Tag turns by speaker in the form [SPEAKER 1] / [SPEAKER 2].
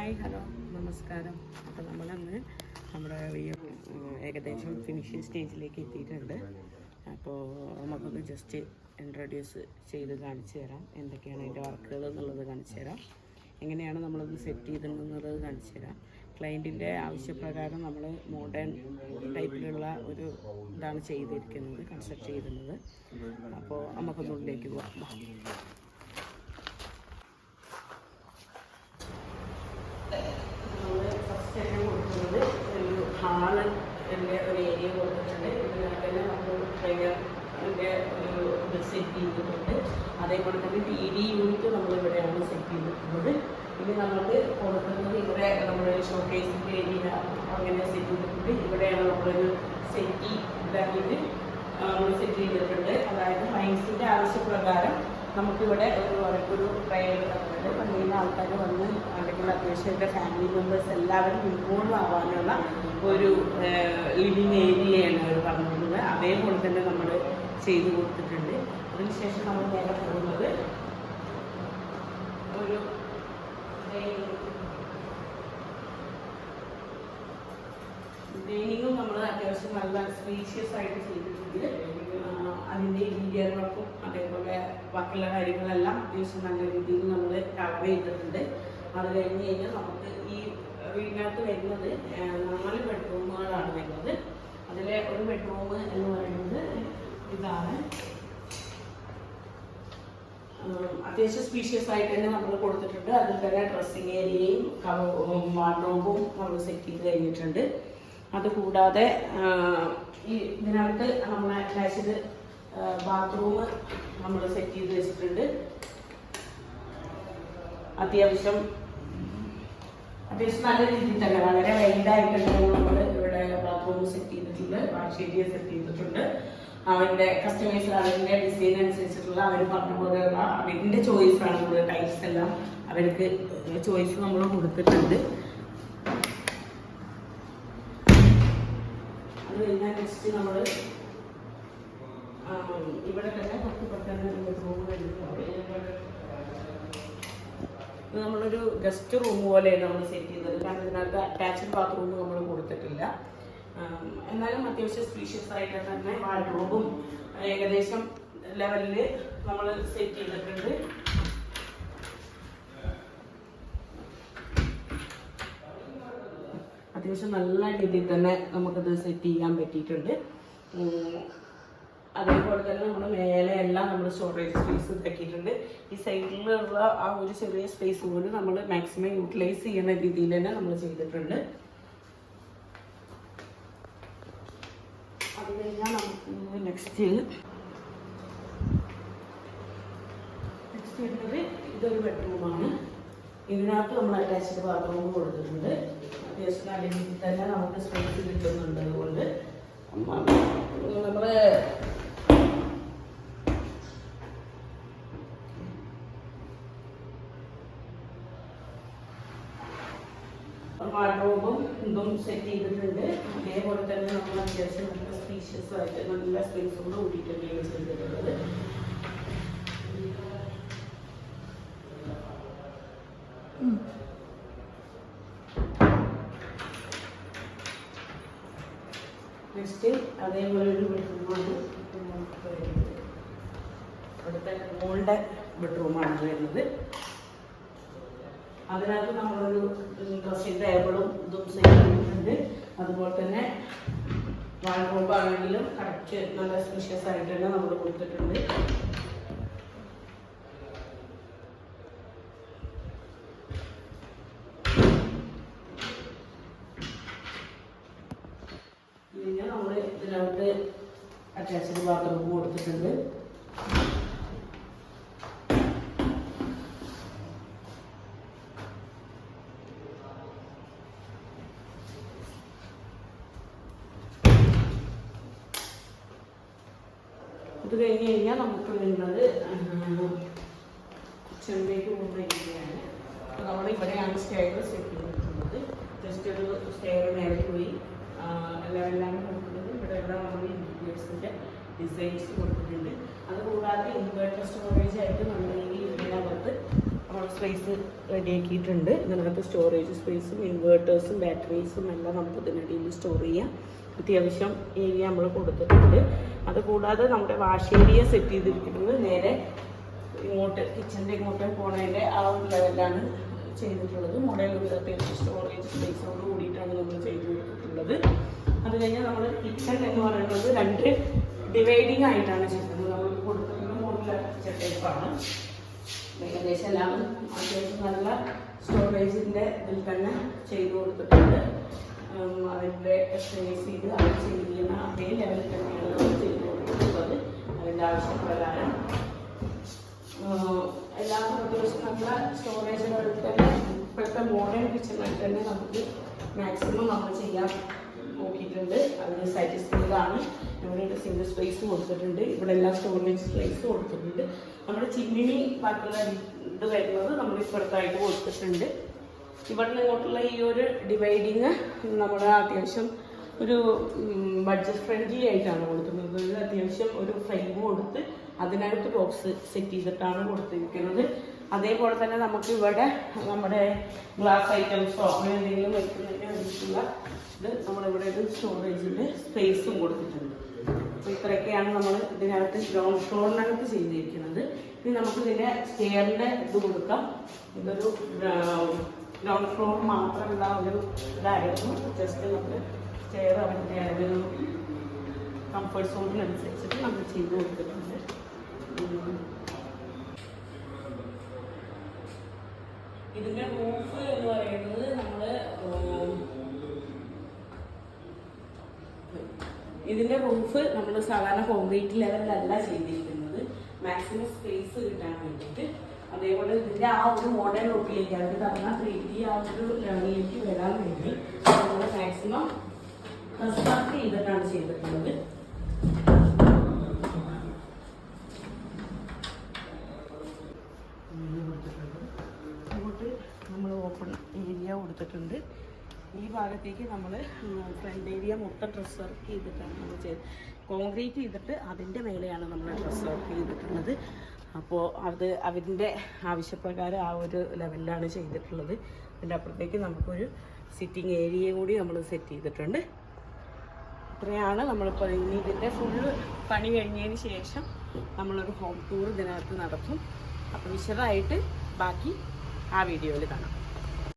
[SPEAKER 1] Hi hello നമസ്കാരം. അപ്പോൾ നമ്മളന്ന് നമ്മുടെ ഏകദേശം ഫിനിഷിംഗ് സ്റ്റേജിലേക്ക് എത്തിയിട്ടുണ്ട്. അപ്പോൾ നമുക്കൊന്ന് ജസ്റ്റ് ഇൻട്രൊഡ്യൂസ് ചെയ്ത് കാണിച്ചു തരാം. എന്തൊക്കെയാണ് അതിന്റെ വർക്കുകൾ എന്നുള്ളത് കാണിച്ചു തരാം. എങ്ങനെയാണ് നമ്മളത് സെറ്റ് ചെയ്തിട്ടുള്ളത് കാണിച്ചു തരാം. ക്ലയന്റിന്റെ ആവശ്യപ്രകാരം നമ്മൾ മോഡേൺ ടൈപ്പിലുള്ള ഒരു ഇതാണ് ചെയ്തിരിക്കുന്നത് കൺസ്ട്രക്ട് ചെയ്തിരുന്നത്. അപ്പോൾ നമുക്കൊന്നുള്ളിലേക്ക് പോകാം വാ. നമ്മൾ first തന്നെ കൊടുക്കുന്നത് ഒരു ഹാൾ എന്റെ ഒരു ഏരിയ കൊടുത്തിട്ടുണ്ട്. ഇതിനകത്ത് തന്നെ നമ്മൾ ഒരു സെറ്റ് ചെയ്തിട്ടുണ്ട്. അതേപോലെ തന്നെ ടി വി യൂണിറ്റ് നമ്മൾ ഇവിടെയാണ് സെറ്റ് ചെയ്തിട്ടുള്ളത്. ഇനി നമുക്ക് കൊടുക്കുന്നത് ഇവിടെ നമ്മുടെ ഷോക്കേസിന്റെ ഏരിയ അങ്ങനെ സെറ്റ് ചെയ്തിട്ടുണ്ട്. ഇവിടെയാണ് നമ്മളൊരു സെറ്റി ഇതാക്കിയിട്ട് നമ്മൾ സെറ്റ് ചെയ്തിട്ടുണ്ട്. അതായത് മൈൻസിന്റെ ആവശ്യപ്രകാരം നമുക്കിവിടെ ഒരു ഒരു പള്ളിയിൽ ആൾക്കാർ വന്ന് അല്ലെങ്കിൽ അത്യാവശ്യം എന്റെ ഫാമിലി മെമ്പേഴ്സ് എല്ലാവരും ഇൻവോൾവ് ആവാനുള്ള ഒരു ലിവിങ് ഏരിയയാണ് അവർ പറഞ്ഞിരുന്നത് അതേപോലെ തന്നെ നമ്മൾ ചെയ്തു കൊടുത്തിട്ടുണ്ട്. അതിനുശേഷം നമ്മൾ നേരെ പോകുന്നത് ഒരു ഡൈനിങ്ങും നമ്മൾ അത്യാവശ്യം നല്ല സ്പീഷ്യസ് ആയിട്ട് ചെയ്തിട്ടുണ്ട്. അതിന്റെ ഇന്റീരിയർ വർക്കും അതേപോലെ ബാക്കിയുള്ള കാര്യങ്ങളെല്ലാം അത്യാവശ്യം നല്ല രീതിയിൽ നമ്മൾ കവർ ചെയ്തിട്ടുണ്ട്. അത് കഴിഞ്ഞ് കഴിഞ്ഞാൽ നമുക്ക് ഈ വീടിനകത്ത് വരുന്നത് നാല് ബെഡ്റൂമുകളാണ് വരുന്നത്. അതിലെ ഒരു ബെഡ്റൂം എന്ന് പറയുന്നത് ഇതാണ്. അത്യാവശ്യം സ്പീഷ്യസ് ആയിട്ട് തന്നെ നമ്മൾ കൊടുത്തിട്ടുണ്ട്. അതിൽ തന്നെ ഡ്രസ്സിങ് ഏരിയയും വാർഡ്രോബും നമ്മൾ സെറ്റ് ചെയ്ത് കഴിഞ്ഞിട്ടുണ്ട്. അതുകൂടാതെ ഈ ഇതിനകത്ത് നമ്മൾ അറ്റാച്ച്ഡ് ബാത്റൂം നമ്മൾ സെറ്റ് ചെയ്ത് വെച്ചിട്ടുണ്ട്. അത്യാവശ്യം അത്യാവശ്യം നല്ല രീതിയിൽ തന്നെ വളരെ വൈഡായിട്ടാണ് നമ്മൾ ഇവിടെ ബാത്റൂം സെറ്റ് ചെയ്തിട്ടുണ്ട്. വാഷ് സെറ്റ് ചെയ്തിട്ടുണ്ട്. അവരുടെ കസ്റ്റമേഴ്സ് അവരുടെ ഡിസൈൻ അനുസരിച്ചിട്ടുള്ള അവർ പറഞ്ഞ പോലെയുള്ള അവരുടെ ആണ് നമ്മൾ ടൈപ്സ് എല്ലാം അവർക്ക് ചോയ്സ് നമ്മൾ കൊടുത്തിട്ടുണ്ട്. അത് കഴിഞ്ഞാൽ നെക്സ്റ്റ് നമ്മൾ ഇവിടെ തന്നെ കുറച്ച് പെട്ടെന്ന് റൂം നമ്മളൊരു ഗസ്റ്റ് റൂം പോലെയാണ് നമ്മൾ സെറ്റ് ചെയ്തത്. കാരണം ഇതിനകത്ത് അറ്റാച്ച്ഡ് ബാത്റൂം നമ്മൾ കൊടുത്തിട്ടില്ല. എന്നാലും അത്യാവശ്യം സ്പീഷ്യസ് ആയിട്ട് തന്നെ വാർഡ്രോബും ഏകദേശം ലെവലിൽ നമ്മൾ സെറ്റ് ചെയ്തിട്ടുണ്ട്. അത്യാവശ്യം നല്ല രീതിയിൽ തന്നെ നമുക്കത് സെറ്റ് ചെയ്യാൻ പറ്റിയിട്ടുണ്ട്. അതേപോലെ തന്നെ നമ്മൾ മേലെ എല്ലാം നമ്മൾ സ്റ്റോറേജ് സ്പേസ് ഇതാക്കിയിട്ടുണ്ട്. ഈ സൈഡിലുള്ള ആ ഒരു ചെറിയ സ്പേസ് പോലും നമ്മൾ മാക്സിമം യൂട്ടിലൈസ് ചെയ്യുന്ന രീതിയിൽ തന്നെ നമ്മൾ ചെയ്തിട്ടുണ്ട്. അത് കഴിഞ്ഞാൽ നമുക്ക് നെക്സ്റ്റ് നെക്സ്റ്റ് വരുന്നത് ഇതൊരു ബെഡ്റൂമാണ് ഇതിനകത്ത് നമ്മൾ അറ്റാച്ച്ഡ് ബാത്റൂം കൊടുത്തിട്ടുണ്ട്. അത്യാവശ്യം രീതിയിൽ തന്നെ നമുക്ക് സ്പേസ് കിട്ടുന്നുണ്ട് അതുകൊണ്ട്. നമ്മൾ വാർഡ്രോബും ഇതും സെറ്റ് ചെയ്തിട്ടുണ്ട്. അതേപോലെ തന്നെ നമ്മൾ അത്യാവശ്യം നല്ല സ്പീഷ്യസ് ആയിട്ട് നല്ല സ്പേസോട് കൂടിയിട്ടൊക്കെയാണ് ചെയ്തിട്ടുള്ളത് നെക്സ്റ്റ് അതേപോലെ ഒരു ബെഡ്റൂമാണ് ഇവിടുത്തെ മോളുടെ ബെഡ്റൂമാണ് വരുന്നത്. അതിനകത്ത് നമ്മളൊരു ഡ്രസ്സിംഗ് ടേബിളും ഇതും സെറ്റ് ചെയ്തിട്ടുണ്ട്. അതുപോലെ തന്നെ വാൾറൂബ് ആണെങ്കിലും കറക്റ്റ് നല്ല സ്പെഷ്യസ് ആയിട്ട് തന്നെ നമ്മൾ കൊടുത്തിട്ടുണ്ട് പിന്നെ നമ്മൾ ഇതിനകത്ത് അറ്റാച്ച്ഡ് ബാത്റൂം കൊടുത്തിട്ടുണ്ട്. ഇത് കഴിഞ്ഞ് കഴിഞ്ഞാൽ നമുക്ക് വരുന്നത് ചെമ്പേക്ക് രീതിയാണ് അപ്പോൾ നമ്മൾ ഇവിടെയാണ് സ്റ്റെയർ സെറ്റ് ചെയ്തിട്ടുള്ളത്. ജസ്റ്റ് ഒരു സ്റ്റെയർ നേരെ പോയി. എല്ലാം എല്ലാം ഡിസൈൻസ് കൊടുത്തിട്ടുണ്ട്. അതുകൂടാതെ ഇൻവേർട്ടർ സ്റ്റോറേജ് ആയിട്ട് നമ്മൾ ഇതിനകത്ത് നമ്മൾ സ്പേസ് റെഡിയാക്കിയിട്ടുണ്ട്. ഇതിനകത്ത് സ്റ്റോറേജ് സ്പേസും ഇൻവേർട്ടേഴ്സും ബാറ്ററീസും എല്ലാം നമുക്ക് ഇതിനിടയിൽ സ്റ്റോർ ചെയ്യാം. അത്യാവശ്യം ഏരിയ നമ്മൾ കൊടുത്തിട്ടുണ്ട്. അതുകൂടാതെ നമ്മുടെ വാഷ് ഏരിയ സെറ്റ് ചെയ്തിരിക്കുന്നത് നേരെ ഇങ്ങോട്ട് കിച്ചന്റെ ഇങ്ങോട്ട് പോണതിന്റെ ആ ഒരു ലെവലാണ് ചെയ്തിട്ടുള്ളത്. ഒരു അത്യാവശ്യം സ്റ്റോറേജ് സ്പേസോട് കൂടിയിട്ടാണ് നമ്മൾ ചെയ്ത് കൊടുത്തിട്ടുള്ളത് അത് കഴിഞ്ഞാൽ നമ്മൾ കിച്ചൺ എന്ന് പറയുന്നത് രണ്ട് ഡിവൈഡിങ് ആയിട്ടാണ് ചെയ്യുന്നത്. നമ്മൾ കൊടുക്കുന്ന മോഡുലർ കിച്ചൺ ടൈപ്പാണ് ഏകദേശം എല്ലാം അത്യാവശ്യം നല്ല സ്റ്റോറേജിന്റെ ഇതിൽ തന്നെ ചെയ്തു കൊടുത്തിട്ടുണ്ട്. അതിന്റെ സ്പേസ് ചെയ്ത് അത് ചെയ്യുന്ന അതേ ലെവലിൽ തന്നെയാണ് നമ്മൾ ചെയ്തു കൊടുത്തിട്ടുള്ളത്. അതിന്റെ ആവശ്യപ്രകാരം. എല്ലാ അത്യാവശ്യം നല്ല സ്റ്റോറേജിനടുത്ത് തന്നെ ഇപ്പോഴത്തെ മോഡേൺ കിച്ചണിൽ തന്നെ നമുക്ക് മാക്സിമം നമ്മൾ ചെയ്യാൻ നോക്കിയിട്ടുണ്ട്. അതിന് സാറ്റിസ്ഫൈഡ് ആണ് ഇവിടെ സിംഗിൾ സ്പേസ് കൊടുത്തിട്ടുണ്ട്. ഇവിടെ എല്ലാ സ്റ്റോറേജ് സ്പേസ് കൊടുത്തിട്ടുണ്ട്. നമ്മുടെ ചിമ്മിനി ബാക്കിയുള്ള ഇത് വരുന്നത് നമ്മൾ ഇപ്പുറത്തായിട്ട് കൊടുത്തിട്ടുണ്ട്. ഇവിടെ നിന്ന് ഇങ്ങോട്ടുള്ള ഈ ഒരു ഡിവൈഡിങ് നമ്മുടെ അത്യാവശ്യം ഒരു ബഡ്ജറ്റ് ഫ്രണ്ട്ലി ആയിട്ടാണ് കൊടുക്കുന്നത്. അത്യാവശ്യം ഒരു ഫ്രെയിം കൊടുത്ത് അതിനകത്ത് ബോക്സ് സെറ്റ് ചെയ്തിട്ടാണ് കൊടുത്തിരിക്കുന്നത്. അതേപോലെ തന്നെ നമുക്ക് ഇവിടെ നമ്മുടെ ഗ്ലാസ് ഐറ്റംസോ അങ്ങനെ എന്തെങ്കിലും വേണ്ടിയിട്ടുള്ള ഇത് നമ്മളിവിടെ ഒരു സ്റ്റോറേജിന്റെ സ്പേസും കൊടുത്തിട്ടുണ്ട്. അപ്പോൾ ഇത്രയൊക്കെയാണ് നമ്മൾ ഇതിനകത്ത് ഗ്രൗണ്ട് ഫ്ലോറിനകത്ത് ചെയ്തിരിക്കുന്നത്. ഇനി നമുക്ക് ഇതിന്റെ സ്റ്റെയറിന്റെ ഇത് കൊടുക്കാം. ഇതൊരു ഗ്രൗണ്ട് ഫ്ലോർ മാത്രമുള്ള ഒരു ഇതായിരുന്നു. ജസ്റ്റ് നമുക്ക് സ്റ്റെയർ അവരുടെ ഒരു കംഫർട്ട് സോണിനനുസരിച്ചിട്ട് നമ്മൾ ചെയ്ത് കൊടുത്തിട്ടുണ്ട്. ഉം. ഇതിന്റെ റൂഫ് എന്ന് പറയുന്നത് നമ്മൾ ഇതിന്റെ റൂഫ് നമ്മൾ സാധാരണ കോൺക്രീറ്റ് ലെവലിലല്ല ചെയ്തിരിക്കുന്നത് മാക്സിമം സ്പേസ് കിട്ടാൻ വേണ്ടിയിട്ട് അതേപോലെ ഇതിന്റെ ആ ഒരു മോഡേൺ ലുക്കിലേക്ക് അവർ തന്ന ത്രീ ഡി ആ ഒരു ലെവലിലേക്ക് വരാൻ വേണ്ടി നമ്മൾ മാക്സിമം കൺസ്ട്രക്ട് ചെയ്തിട്ടാണ് ചെയ്തിട്ടുള്ളത് അങ്ങോട്ട് നമ്മൾ ഓപ്പൺ ഏരിയ കൊടുത്തിട്ടുണ്ട് ഈ ഭാഗത്തേക്ക് നമ്മൾ ഫ്രണ്ട് ഏരിയ മൊത്തം ഡ്രസ് വർക്ക് ചെയ്തിട്ടാണ് നമ്മൾ ചെയ്ത് കോൺക്രീറ്റ് ചെയ്തിട്ട് അതിന്റെ മേലെയാണ് നമ്മൾ ഡ്രസ് വർക്ക് ചെയ്തിട്ടുള്ളത്. അപ്പോൾ അത് അതിന്റെ ആവശ്യപ്രകാരം ആ ഒരു ലെവലിലാണ് ചെയ്തിട്ടുള്ളത്. അതിന്റെ അപ്പുറത്തേക്ക് നമുക്കൊരു സിറ്റിംഗ് ഏരിയ കൂടി നമ്മൾ സെറ്റ് ചെയ്തിട്ടുണ്ട്. ഇത്രയാണ് നമ്മളിപ്പോൾ ഇനി ഇതിന്റെ ഫുള്ള് പണി കഴിഞ്ഞതിന് ശേഷം നമ്മളൊരു ഹോം ടൂർ ഇതിനകത്ത് നടത്തും. അപ്പോൾ വിശദമായിട്ട് ബാക്കി ആ വീഡിയോയിൽ കാണാം.